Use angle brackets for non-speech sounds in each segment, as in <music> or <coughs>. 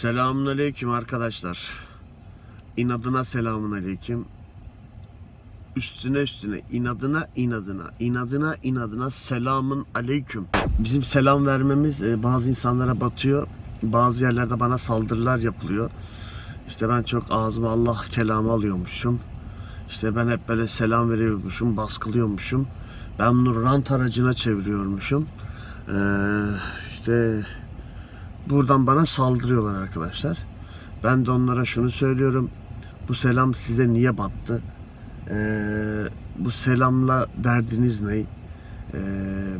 Selamun aleyküm arkadaşlar. İnadına selamun aleyküm. Üstüne üstüne, inadına inadına, inadına inadına selamun aleyküm. Bizim selam vermemiz e, bazı insanlara batıyor. Bazı yerlerde bana saldırılar yapılıyor. İşte ben çok ağzıma Allah kelamı alıyormuşum. İşte ben hep böyle selam veriyormuşum, baskılıyormuşum. Ben bunu rant aracına çeviriyormuşum. Ee, işte buradan bana saldırıyorlar arkadaşlar. Ben de onlara şunu söylüyorum. Bu selam size niye battı? Ee, bu selamla derdiniz ne? Ee,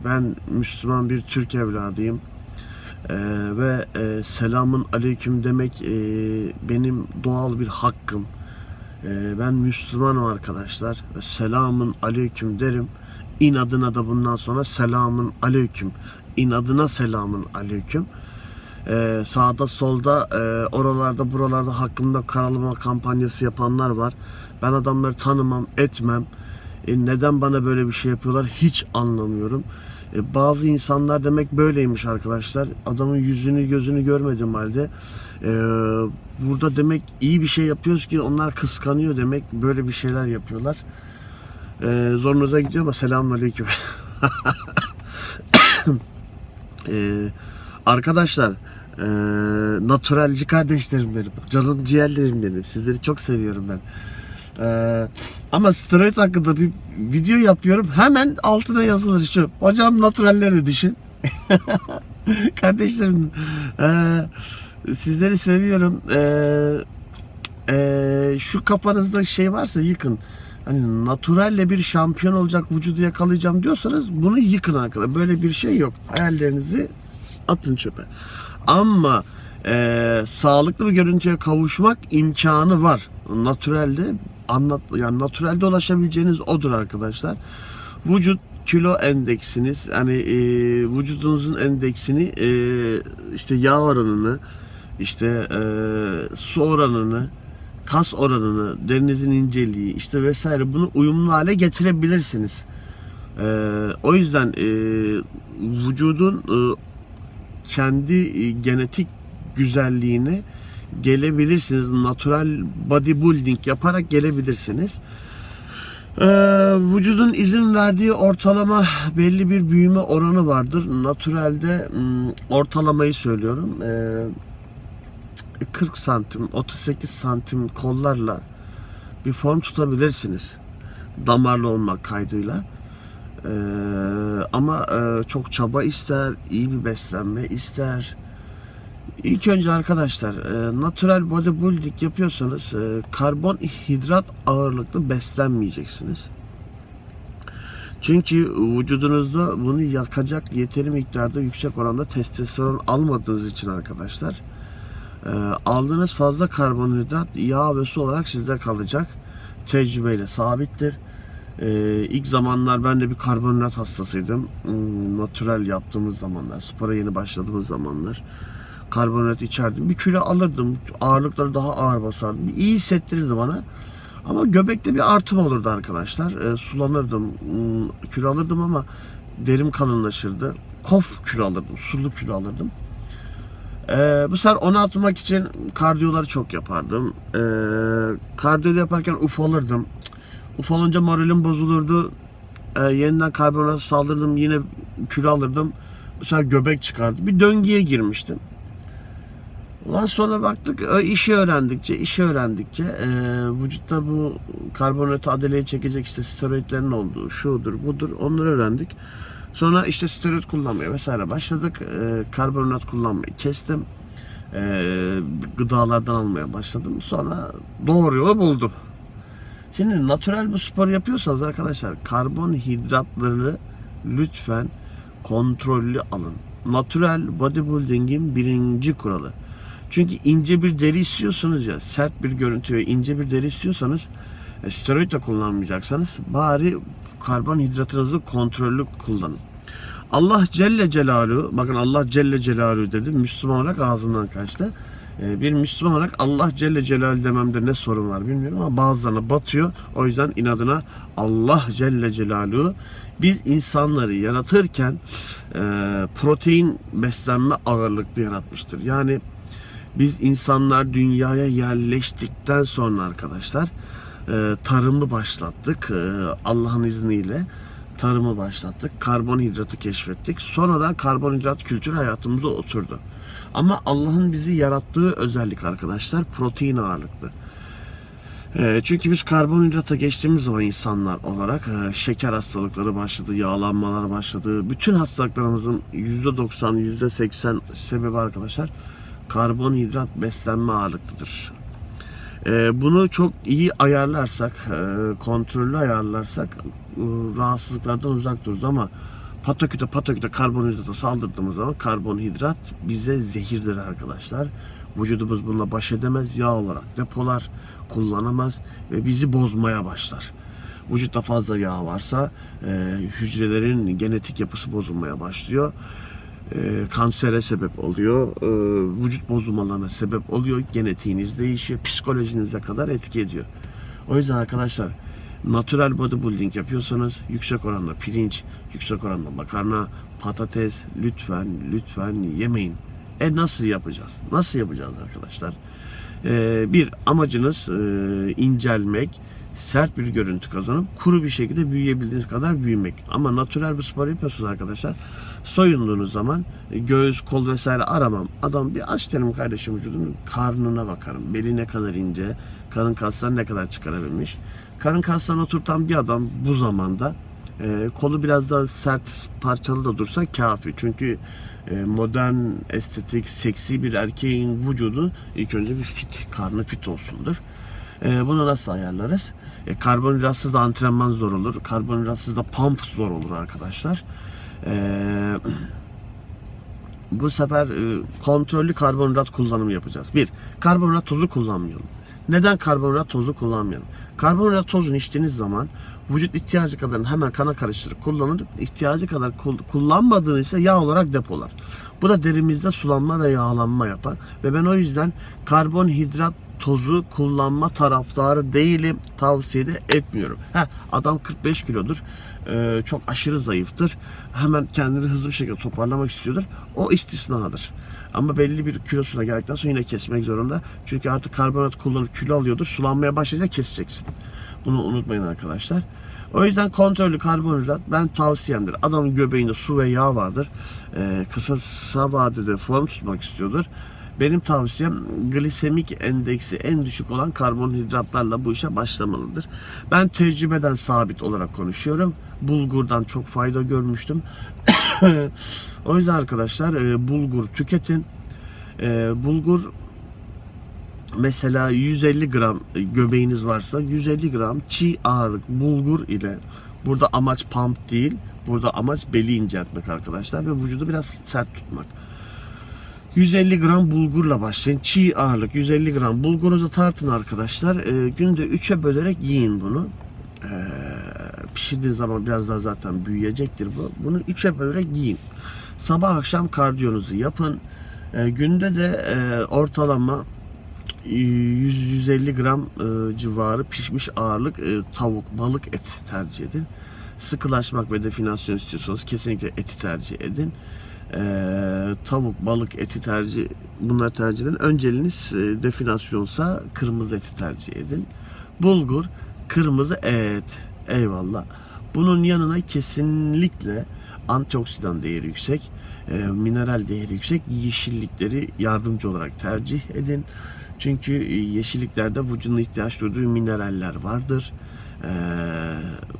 ben Müslüman bir Türk evladıyım. Ee, ve e, selamun aleyküm demek e, benim doğal bir hakkım. Ee, ben Müslümanım arkadaşlar ve selamun aleyküm derim. İnadına da bundan sonra selamun aleyküm. İnadına selamun aleyküm. Ee, sağda solda e, oralarda buralarda hakkımda karalama kampanyası yapanlar var. Ben adamları tanımam etmem. E, neden bana böyle bir şey yapıyorlar hiç anlamıyorum. E, bazı insanlar demek böyleymiş arkadaşlar. Adamın yüzünü gözünü görmediğim halde e, burada demek iyi bir şey yapıyoruz ki onlar kıskanıyor demek böyle bir şeyler yapıyorlar. E, zorunuza gidiyor ama selamünaleyküm. <laughs> e, arkadaşlar e, naturalci kardeşlerim benim. Canım ciğerlerim benim. Sizleri çok seviyorum ben. E, ama steroid hakkında bir video yapıyorum. Hemen altına yazılır şu. Hocam naturalleri düşün. <laughs> Kardeşlerim e, sizleri seviyorum. E, e, şu kafanızda şey varsa yıkın. Hani naturalle bir şampiyon olacak vücudu yakalayacağım diyorsanız bunu yıkın arkadaşlar. Böyle bir şey yok. Hayallerinizi atın çöpe. Ama e, sağlıklı bir görüntüye kavuşmak imkanı var. Naturalde anlat yani naturalde ulaşabileceğiniz odur arkadaşlar. Vücut kilo endeksiniz yani e, vücudunuzun endeksini e, işte yağ oranını işte e, su oranını kas oranını derinizin inceliği işte vesaire bunu uyumlu hale getirebilirsiniz. E, o yüzden e, vücudun e, kendi e, genetik güzelliğine gelebilirsiniz. Natural bodybuilding yaparak gelebilirsiniz. Ee, vücudun izin verdiği ortalama belli bir büyüme oranı vardır. Naturalde ortalamayı söylüyorum. Ee, 40 santim, 38 santim kollarla bir form tutabilirsiniz. Damarlı olmak kaydıyla. Ee, ama e, çok çaba ister, iyi bir beslenme ister. İlk önce arkadaşlar e, natural bodybuilding yapıyorsanız e, karbonhidrat ağırlıklı beslenmeyeceksiniz. Çünkü vücudunuzda bunu yakacak yeteri miktarda yüksek oranda testosteron almadığınız için arkadaşlar e, aldığınız fazla karbonhidrat yağ ve su olarak sizde kalacak. Tecrübeyle sabittir. E, ilk zamanlar ben de bir karbonhidrat hastasıydım. Hmm, natural yaptığımız zamanlar, spora yeni başladığımız zamanlar karbonhidrat içerdim. Bir kilo alırdım. Ağırlıkları daha ağır basardım. İyi hissettirirdi bana. Ama göbekte bir artım olurdu arkadaşlar. E, sulanırdım. Hmm, kilo alırdım ama derim kalınlaşırdı. Kof kilo alırdım. Sulu kilo alırdım. E, bu sefer onu atmak için kardiyoları çok yapardım. E, kardiyo yaparken ufalırdım. Ufalınca moralim bozulurdu. E, yeniden karbonhidrat saldırdım. Yine kilo alırdım. Sefer göbek çıkardı. Bir döngüye girmiştim. Ondan sonra baktık e, işi öğrendikçe, işi öğrendikçe e, vücutta bu karbonhidratı adeleye çekecek işte steroidlerin olduğu, şudur budur onları öğrendik. Sonra işte steroid kullanmaya vesaire başladık. E, karbonhidrat kullanmayı kestim. E, gıdalardan almaya başladım. Sonra doğru yolu buldum. Şimdi natural bu spor yapıyorsanız arkadaşlar karbonhidratları lütfen kontrollü alın. Natural bodybuilding'in birinci kuralı. Çünkü ince bir deri istiyorsunuz ya, sert bir görüntü ve ince bir deri istiyorsanız e, steroid de kullanmayacaksanız bari karbonhidratınızı kontrollü kullanın. Allah Celle Celaluhu, bakın Allah Celle Celaluhu dedim, Müslüman olarak ağzımdan kaçtı. E, Bir Müslüman olarak Allah Celle Celaluhu dememde ne sorun var bilmiyorum ama bazılarına batıyor. O yüzden inadına Allah Celle Celaluhu biz insanları yaratırken e, protein beslenme ağırlıklı yaratmıştır. Yani Biz insanlar dünyaya yerleştikten sonra arkadaşlar e, tarımı başlattık. E, Allah'ın izniyle tarımı başlattık. Karbonhidratı keşfettik. Sonradan karbonhidrat kültürü hayatımıza oturdu. Ama Allah'ın bizi yarattığı özellik arkadaşlar protein ağırlıklı. E, çünkü biz karbonhidrata geçtiğimiz zaman insanlar olarak e, şeker hastalıkları başladı, yağlanmalar başladı. Bütün hastalıklarımızın %90, %80 sebebi arkadaşlar karbonhidrat beslenme ağırlıklıdır. E, bunu çok iyi ayarlarsak, e, kontrollü ayarlarsak e, rahatsızlıklardan uzak dururuz ama pataküte pataküte karbonhidrata saldırdığımız zaman karbonhidrat bize zehirdir arkadaşlar. Vücudumuz bununla baş edemez, yağ olarak depolar, kullanamaz ve bizi bozmaya başlar. Vücutta fazla yağ varsa e, hücrelerin genetik yapısı bozulmaya başlıyor. E, kansere sebep oluyor, e, vücut bozulmalarına sebep oluyor, genetiğiniz değişiyor, psikolojinize kadar etki ediyor. O yüzden arkadaşlar natural bodybuilding yapıyorsanız yüksek oranda pirinç, yüksek oranda makarna, patates lütfen lütfen yemeyin. E nasıl yapacağız? Nasıl yapacağız arkadaşlar? Ee, bir amacınız e, incelmek, sert bir görüntü kazanıp kuru bir şekilde büyüyebildiğiniz kadar büyümek. Ama natürel bir spor yapıyorsunuz arkadaşlar. Soyunduğunuz zaman göğüs, kol vesaire aramam. Adam bir aç derim kardeşim vücudunun karnına bakarım. Beli ne kadar ince, karın kasları ne kadar çıkarabilmiş. Karın kaslarını oturtan bir adam bu zamanda e, kolu biraz daha sert parçalı da dursa kafi. Çünkü e, modern, estetik, seksi bir erkeğin vücudu ilk önce bir fit, karnı fit olsundur. E, bunu nasıl ayarlarız? E, karbonhidratsız da antrenman zor olur. Karbonhidratsız da pump zor olur arkadaşlar. E, bu sefer e, kontrollü karbonhidrat kullanımı yapacağız. Bir, karbonhidrat tozu kullanmayalım. Neden karbonhidrat tozu kullanmayalım? Karbonhidrat tozunu içtiğiniz zaman vücut ihtiyacı kadar hemen kana karıştırıp kullanır. İhtiyacı kadar kul- kullanmadığını ise yağ olarak depolar. Bu da derimizde sulanma ve yağlanma yapar. Ve ben o yüzden karbonhidrat tozu kullanma taraftarı değilim. Tavsiye de etmiyorum. Heh, adam 45 kilodur. Ee, çok aşırı zayıftır. Hemen kendini hızlı bir şekilde toparlamak istiyordur. O istisnadır. Ama belli bir kilosuna geldikten sonra yine kesmek zorunda. Çünkü artık karbonat kullanıp kilo alıyordur. Sulanmaya başlayınca keseceksin. Bunu unutmayın arkadaşlar. O yüzden kontrollü karbonhidrat ben tavsiyemdir. Adamın göbeğinde su ve yağ vardır. Ee, kısa vadede form tutmak istiyordur. Benim tavsiyem glisemik endeksi en düşük olan karbonhidratlarla bu işe başlamalıdır. Ben tecrübeden sabit olarak konuşuyorum. Bulgurdan çok fayda görmüştüm. <coughs> o yüzden arkadaşlar e, bulgur tüketin. E, bulgur mesela 150 gram göbeğiniz varsa 150 gram çiğ ağırlık bulgur ile burada amaç pump değil burada amaç beli inceltmek arkadaşlar ve vücudu biraz sert tutmak. 150 gram bulgurla başlayın. Çiğ ağırlık 150 gram bulgurunuzu tartın arkadaşlar. Ee, günde 3'e bölerek yiyin bunu. Ee, pişirdiğiniz zaman biraz daha zaten büyüyecektir bu. Bunu 3'e bölerek yiyin. Sabah akşam kardiyonuzu yapın. Ee, günde de e, ortalama 100-150 gram e, civarı pişmiş ağırlık e, tavuk, balık et tercih edin. Sıkılaşmak ve definasyon istiyorsanız kesinlikle eti tercih edin. E, tavuk, balık eti tercih bunları tercih edin. Önceliğiniz e, definasyonsa kırmızı eti tercih edin. Bulgur, kırmızı et. Eyvallah. Bunun yanına kesinlikle antioksidan değeri yüksek, e, mineral değeri yüksek yeşillikleri yardımcı olarak tercih edin. Çünkü e, yeşilliklerde vücudun ihtiyaç duyduğu mineraller vardır. Ee,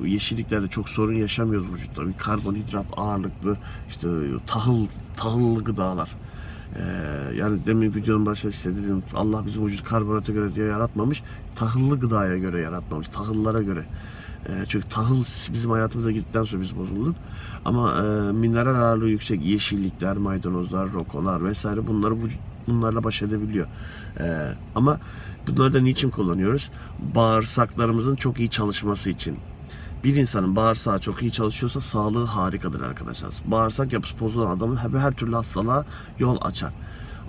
yeşilliklerde çok sorun yaşamıyoruz vücutta. Bir karbonhidrat ağırlıklı işte tahıl tahıllı gıdalar. Ee, yani demin videonun başında işte dedim Allah bizim vücudu karbonhidrata göre diye yaratmamış. Tahıllı gıdaya göre yaratmamış. Tahıllara göre. Ee, çünkü tahıl bizim hayatımıza girdikten sonra biz bozulduk. Ama e, mineral ağırlığı yüksek yeşillikler, maydanozlar, rokolar vesaire bunları vücut bunlarla baş edebiliyor. Ee, ama bunları da niçin kullanıyoruz? Bağırsaklarımızın çok iyi çalışması için. Bir insanın bağırsağı çok iyi çalışıyorsa sağlığı harikadır arkadaşlar. Bağırsak yapısı bozulan adamın her, her türlü hastalığa yol açar.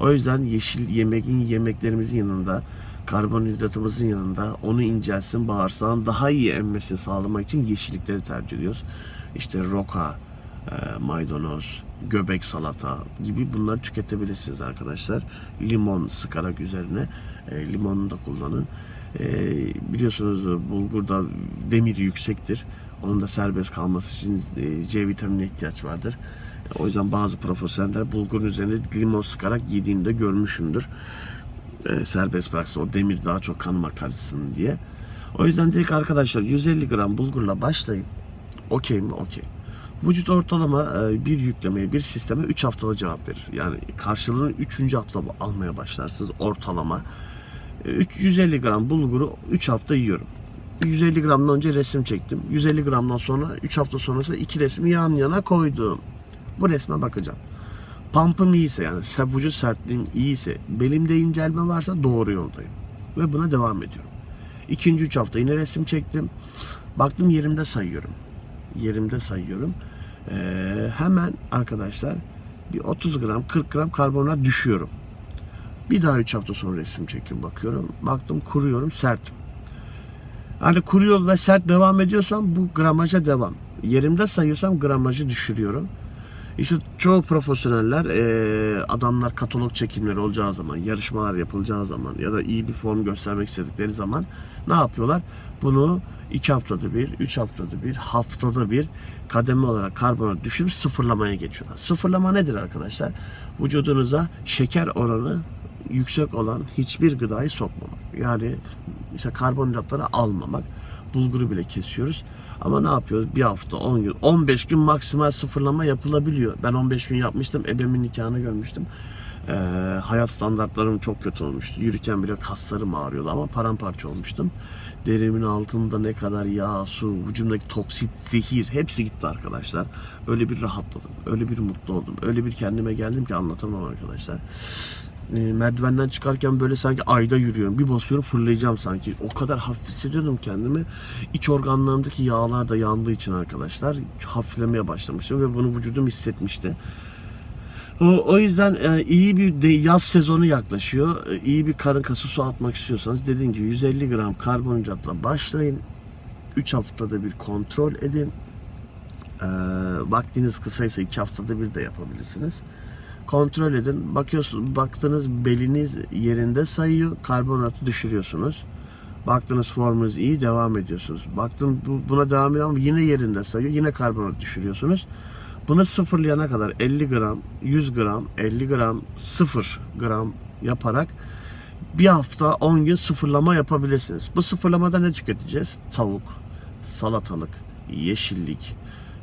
O yüzden yeşil yemeğin yemeklerimizin yanında karbonhidratımızın yanında onu incelsin bağırsağın daha iyi emmesini sağlamak için yeşillikleri tercih ediyoruz. İşte roka, e, maydanoz, göbek salata gibi bunları tüketebilirsiniz arkadaşlar. Limon sıkarak üzerine e, limonunu da kullanın. E, biliyorsunuz bulgurda demir yüksektir. Onun da serbest kalması için e, C vitaminine ihtiyaç vardır. O yüzden bazı profesyoneller bulgurun üzerine limon sıkarak yediğini de görmüşümdür. E, serbest bıraksın o demir daha çok kanıma karışsın diye. O yüzden dedik arkadaşlar 150 gram bulgurla başlayın. Okey mi? Okey. Vücut ortalama e, bir yüklemeye, bir sisteme 3 haftada cevap verir. Yani karşılığını 3. hafta almaya başlarsınız ortalama. E, 350 gram bulguru 3 hafta yiyorum. 150 gramdan önce resim çektim. 150 gramdan sonra 3 hafta sonrası iki resmi yan yana koydum. Bu resme bakacağım. Pump'ım iyiyse yani vücut sertliğim iyiyse, belimde incelme varsa doğru yoldayım. Ve buna devam ediyorum. İkinci üç hafta yine resim çektim. Baktım yerimde sayıyorum. Yerimde sayıyorum. Ee, hemen arkadaşlar bir 30 gram 40 gram karbonhidrat düşüyorum. Bir daha 3 hafta sonra resim çekim bakıyorum. Baktım kuruyorum sertim. Hani kuruyor ve sert devam ediyorsam bu gramaja devam. Yerimde sayıyorsam gramajı düşürüyorum. İşte çoğu profesyoneller, adamlar katalog çekimleri olacağı zaman, yarışmalar yapılacağı zaman ya da iyi bir form göstermek istedikleri zaman ne yapıyorlar? Bunu iki haftada bir, üç haftada bir, haftada bir kademe olarak karbonhidrat düşürüp sıfırlamaya geçiyorlar. Sıfırlama nedir arkadaşlar? Vücudunuza şeker oranı yüksek olan hiçbir gıdayı sokmamak. Yani işte karbonhidratları almamak. Bulguru bile kesiyoruz. Ama ne yapıyoruz? Bir hafta, 10 gün, 15 gün maksimal sıfırlama yapılabiliyor. Ben 15 gün yapmıştım. Ebemin nikahını görmüştüm. Ee, hayat standartlarım çok kötü olmuştu. Yürürken bile kaslarım ağrıyordu ama paramparça olmuştum. Derimin altında ne kadar yağ, su, vücudumdaki toksit, zehir hepsi gitti arkadaşlar. Öyle bir rahatladım. Öyle bir mutlu oldum. Öyle bir kendime geldim ki anlatamam arkadaşlar e, merdivenden çıkarken böyle sanki ayda yürüyorum. Bir basıyorum fırlayacağım sanki. O kadar hafif hissediyordum kendimi. İç organlarımdaki yağlar da yandığı için arkadaşlar hafiflemeye başlamıştım ve bunu vücudum hissetmişti. O, o yüzden e, iyi bir de yaz sezonu yaklaşıyor. E, iyi bir karın kası su atmak istiyorsanız dediğim gibi 150 gram karbonhidratla başlayın. 3 haftada bir kontrol edin. E, vaktiniz kısaysa 2 haftada bir de yapabilirsiniz kontrol edin. Bakıyorsunuz, baktınız beliniz yerinde sayıyor, karbonhidratı düşürüyorsunuz. Baktınız formunuz iyi, devam ediyorsunuz. Baktım bu, buna devam ediyor ama yine yerinde sayıyor, yine karbonhidrat düşürüyorsunuz. Bunu sıfırlayana kadar 50 gram, 100 gram, 50 gram, 0 gram yaparak bir hafta 10 gün sıfırlama yapabilirsiniz. Bu sıfırlamada ne tüketeceğiz? Tavuk, salatalık, yeşillik,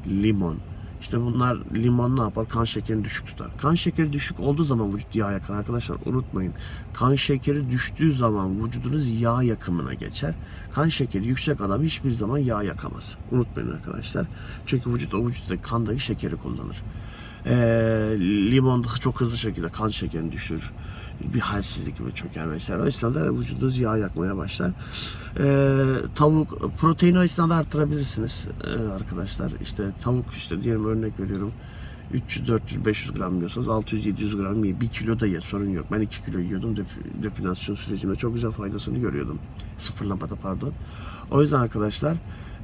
limon, işte bunlar limon ne yapar? Kan şekerini düşük tutar. Kan şekeri düşük olduğu zaman vücut yağ yakar arkadaşlar. Unutmayın. Kan şekeri düştüğü zaman vücudunuz yağ yakımına geçer. Kan şekeri yüksek adam hiçbir zaman yağ yakamaz. Unutmayın arkadaşlar. Çünkü vücut o vücuttaki kandaki şekeri kullanır. Ee, limon çok hızlı şekilde kan şekerini düşürür. Bir halsizlik gibi çöker vesaire. O esnada vücudunuz yağ yakmaya başlar. Ee, tavuk, proteini o esnada arttırabilirsiniz ee, arkadaşlar. İşte tavuk işte diyelim örnek veriyorum. 300, 400, 500 gram yiyorsanız 600, 700 gram ye. 1 kilo da ye sorun yok. Ben 2 kilo yiyordum def- definasyon sürecinde. Çok güzel faydasını görüyordum. Sıfırlamada pardon. O yüzden arkadaşlar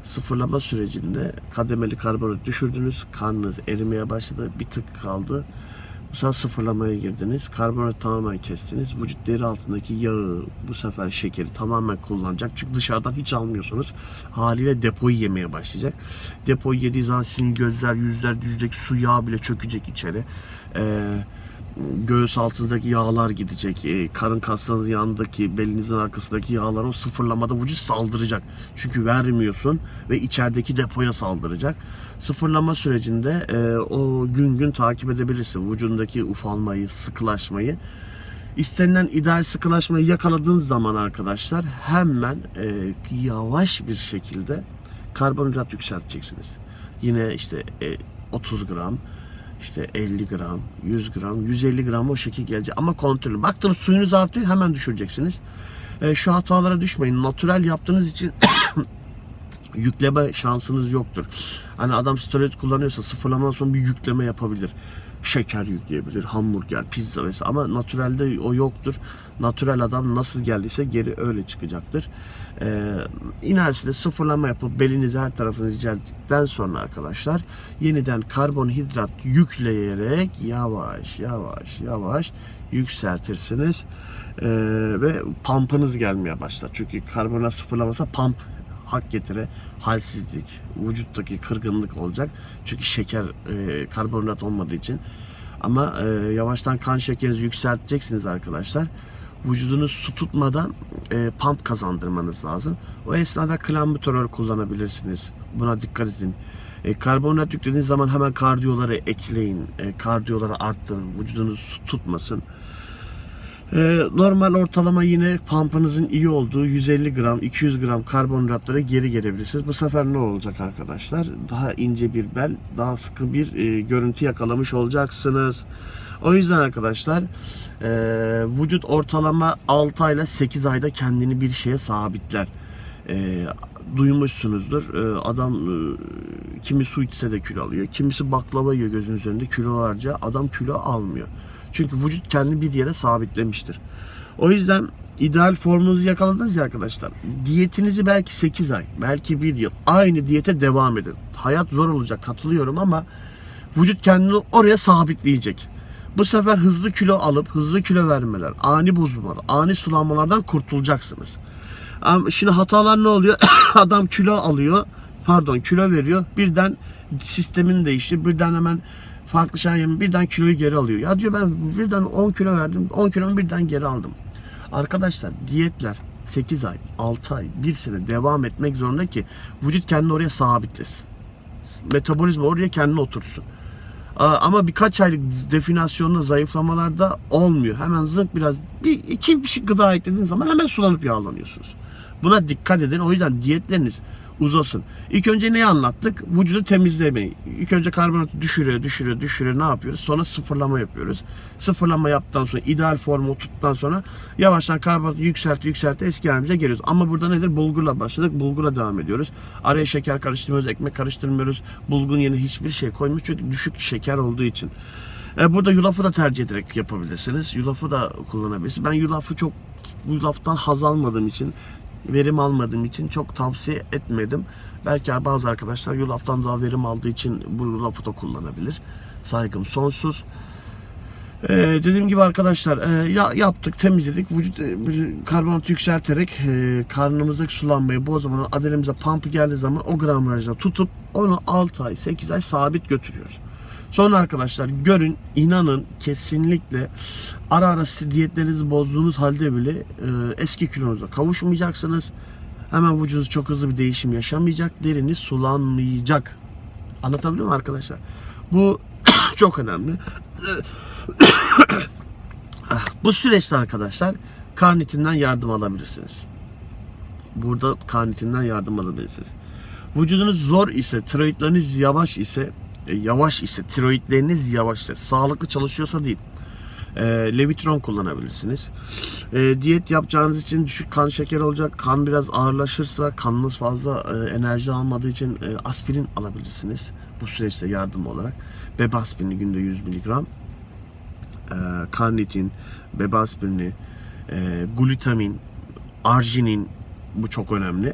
sıfırlama sürecinde kademeli karbonhidrat düşürdünüz. Karnınız erimeye başladı. Bir tık kaldı. Sefer sıfırlamaya girdiniz. Karbonhidrat tamamen kestiniz. Vücut deri altındaki yağı, bu sefer şekeri tamamen kullanacak. Çünkü dışarıdan hiç almıyorsunuz. Haliyle depoyu yemeye başlayacak. Depoyu yediği zaman sizin gözler, yüzler, yüzdeki su yağı bile çökecek içeri. Ee, göğüs altınızdaki yağlar gidecek. Ee, karın kaslarınızın yanındaki, belinizin arkasındaki yağlar o sıfırlamada vücut saldıracak. Çünkü vermiyorsun ve içerideki depoya saldıracak. Sıfırlama sürecinde e, o gün gün takip edebilirsin. Vücudundaki ufalmayı, sıkılaşmayı. İstenilen ideal sıkılaşmayı yakaladığınız zaman arkadaşlar hemen e, yavaş bir şekilde karbonhidrat yükselteceksiniz. Yine işte e, 30 gram, işte 50 gram, 100 gram, 150 gram o şekil gelecek. Ama kontrolü. Baktınız suyunuz artıyor hemen düşüreceksiniz. E, şu hatalara düşmeyin. Natürel yaptığınız için <coughs> yükleme şansınız yoktur. Hani adam steroid kullanıyorsa sıfırlamadan sonra bir yükleme yapabilir. Şeker yükleyebilir, hamburger, pizza vesaire ama natürelde o yoktur. Natürel adam nasıl geldiyse geri öyle çıkacaktır. Ee, inersinde sıfırlama yapıp belinizi her tarafınızı incelttikten sonra arkadaşlar yeniden karbonhidrat yükleyerek yavaş yavaş yavaş yükseltirsiniz. Ee, ve pumpınız gelmeye başlar. Çünkü karbonhidrat sıfırlamasa pump hak getire halsizlik, vücuttaki kırgınlık olacak. Çünkü şeker, e, karbonhidrat olmadığı için. Ama e, yavaştan kan şekerinizi yükselteceksiniz arkadaşlar. Vücudunuz su tutmadan e, pump kazandırmanız lazım. O esnada klambuterol kullanabilirsiniz. Buna dikkat edin. E, karbonhidrat yüklediğiniz zaman hemen kardiyoları ekleyin. E, kardiyoları arttırın. Vücudunuz su tutmasın. Ee, normal ortalama yine pump'ınızın iyi olduğu 150 gram, 200 gram karbonhidratlara geri gelebilirsiniz. Bu sefer ne olacak arkadaşlar? Daha ince bir bel, daha sıkı bir e, görüntü yakalamış olacaksınız. O yüzden arkadaşlar e, vücut ortalama 6 ayla 8 ayda kendini bir şeye sabitler. E, duymuşsunuzdur. E, adam e, kimi su içse de kilo alıyor. Kimisi baklava yiyor gözünün üzerinde kilolarca. Adam kilo almıyor. Çünkü vücut kendini bir yere sabitlemiştir. O yüzden ideal formunuzu yakaladınız ya arkadaşlar. Diyetinizi belki 8 ay, belki 1 yıl aynı diyete devam edin. Hayat zor olacak katılıyorum ama vücut kendini oraya sabitleyecek. Bu sefer hızlı kilo alıp hızlı kilo vermeler, ani bozulmalar, ani sulanmalardan kurtulacaksınız. Şimdi hatalar ne oluyor? <coughs> Adam kilo alıyor, pardon kilo veriyor. Birden sistemin değişti. Birden hemen farklı şey yemi birden kiloyu geri alıyor. Ya diyor ben birden 10 kilo verdim. 10 kilomu birden geri aldım. Arkadaşlar diyetler 8 ay, 6 ay, 1 sene devam etmek zorunda ki vücut kendini oraya sabitlesin. Metabolizma oraya kendini otursun. Ama birkaç aylık definasyonla zayıflamalarda olmuyor. Hemen zınk biraz bir iki bir şey gıda eklediğiniz zaman hemen sulanıp yağlanıyorsunuz. Buna dikkat edin. O yüzden diyetleriniz uzasın. İlk önce neyi anlattık? Vücudu temizlemeyi. İlk önce karbonatı düşürüyor, düşürüyor, düşürüyor. Ne yapıyoruz? Sonra sıfırlama yapıyoruz. Sıfırlama yaptıktan sonra, ideal formu oturttuktan sonra yavaştan karbonatı yükselti, yükselti eski halimize geliyoruz. Ama burada nedir? Bulgurla başladık. Bulgurla devam ediyoruz. Araya şeker karıştırmıyoruz, ekmek karıştırmıyoruz. Bulgun yerine hiçbir şey koymuyoruz. Çünkü düşük şeker olduğu için. E, burada yulafı da tercih ederek yapabilirsiniz. Yulafı da kullanabilirsiniz. Ben yulafı çok yulaftan haz almadığım için verim almadığım için çok tavsiye etmedim. Belki bazı arkadaşlar yulaftan daha verim aldığı için bu yulafı da kullanabilir. Saygım sonsuz. Ee, dediğim gibi arkadaşlar e, ya, yaptık temizledik vücut e, karbonatı yükselterek e, karnımızdaki sulanmayı bozmadan adelemize pumpı geldiği zaman o gramajda tutup onu 6 ay 8 ay sabit götürüyoruz. Sonra arkadaşlar görün inanın kesinlikle ara ara diyetlerinizi bozduğunuz halde bile e, eski kilonuza kavuşmayacaksınız. Hemen vücudunuz çok hızlı bir değişim yaşamayacak. Deriniz sulanmayacak. Anlatabiliyor muyum arkadaşlar? Bu <coughs> çok önemli. <coughs> Bu süreçte arkadaşlar karnitinden yardım alabilirsiniz. Burada karnitinden yardım alabilirsiniz. Vücudunuz zor ise, tiroidleriniz yavaş ise, e, yavaş ise, tiroidleriniz yavaş ise, sağlıklı çalışıyorsa değil. E, Levitron kullanabilirsiniz. E, diyet yapacağınız için düşük kan şekeri olacak. Kan biraz ağırlaşırsa, kanınız fazla e, enerji almadığı için e, aspirin alabilirsiniz. Bu süreçte yardım olarak. Bebe aspirini günde 100 miligram e, karnitin, bebe aspirini, e, glutamin, arginin bu çok önemli.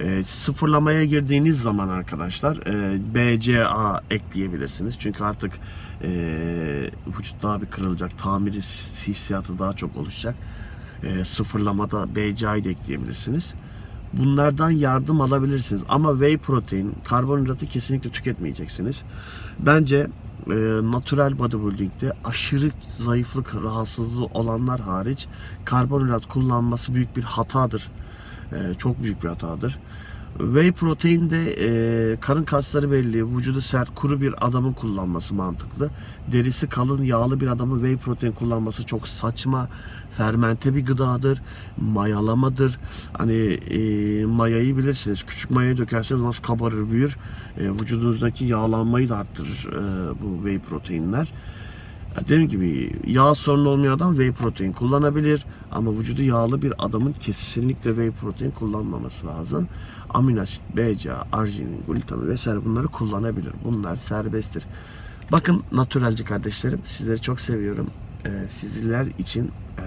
E, sıfırlamaya girdiğiniz zaman arkadaşlar e, BCA ekleyebilirsiniz. Çünkü artık e, vücut daha bir kırılacak. Tamir hissiyatı daha çok oluşacak. E, sıfırlamada BCA'yı da ekleyebilirsiniz. Bunlardan yardım alabilirsiniz. Ama whey protein, karbonhidratı kesinlikle tüketmeyeceksiniz. Bence e, natural bodybuilding'de aşırı zayıflık rahatsızlığı olanlar hariç karbonhidrat kullanması büyük bir hatadır. E, çok büyük bir hatadır. Whey protein de e, karın kasları belli, vücudu sert, kuru bir adamın kullanması mantıklı. Derisi kalın, yağlı bir adamın whey protein kullanması çok saçma. Fermente bir gıdadır, mayalamadır. Hani e, mayayı bilirsiniz. Küçük mayayı dökerseniz nasıl kabarır, büyür. E, vücudunuzdaki yağlanmayı da arttırır e, bu whey proteinler. Dediğim gibi yağ sorunu olmayan adam whey protein kullanabilir ama vücudu yağlı bir adamın kesinlikle whey protein kullanmaması lazım. Amino asit, BCA, arginin, glutamin vesaire bunları kullanabilir. Bunlar serbesttir. Bakın naturalci kardeşlerim sizleri çok seviyorum. Ee, sizler için e,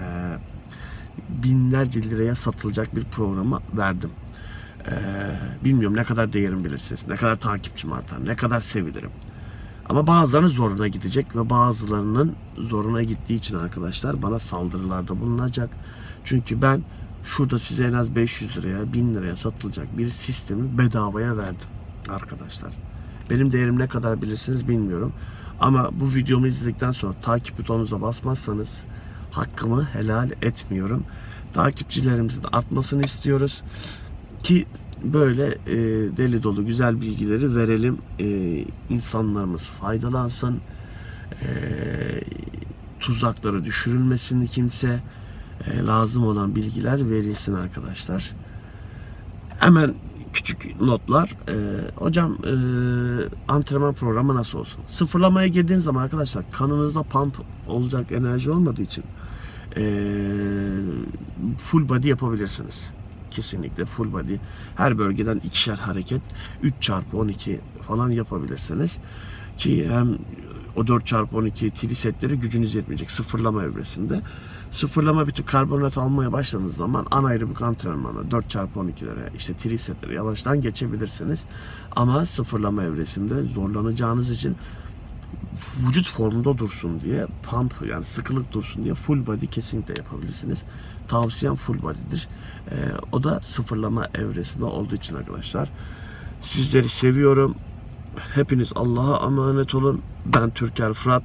binlerce liraya satılacak bir programı verdim. Ee, bilmiyorum ne kadar değerim bilirsiniz, ne kadar takipçim artar, ne kadar sevilirim. Ama bazılarının zoruna gidecek ve bazılarının zoruna gittiği için arkadaşlar bana saldırılarda bulunacak. Çünkü ben şurada size en az 500 liraya, 1000 liraya satılacak bir sistemi bedavaya verdim arkadaşlar. Benim değerim ne kadar bilirsiniz bilmiyorum. Ama bu videomu izledikten sonra takip butonunuza basmazsanız hakkımı helal etmiyorum. Takipçilerimizin artmasını istiyoruz ki böyle e, deli dolu güzel bilgileri verelim. E, insanlarımız faydalansın. E, tuzaklara düşürülmesin kimse. E, lazım olan bilgiler verilsin arkadaşlar. Hemen küçük notlar. E, hocam e, antrenman programı nasıl olsun? Sıfırlamaya girdiğiniz zaman arkadaşlar kanınızda pump olacak enerji olmadığı için e, full body yapabilirsiniz. Kesinlikle full body. Her bölgeden ikişer hareket 3 çarpı 12 falan yapabilirsiniz. Ki hem o 4 çarpı 12 trisetleri gücünüz yetmeyecek sıfırlama evresinde. Sıfırlama bitip karbonhidrat almaya başladığınız zaman anaerobik antrenmana 4 çarpı 12'lere işte trisetlere yavaştan geçebilirsiniz. Ama sıfırlama evresinde zorlanacağınız için vücut formunda dursun diye pump yani sıkılık dursun diye full body kesinlikle yapabilirsiniz. Tavsiyem full body'dir. Ee, o da sıfırlama evresinde olduğu için arkadaşlar. Sizleri seviyorum. Hepiniz Allah'a emanet olun. Ben Türker Fırat.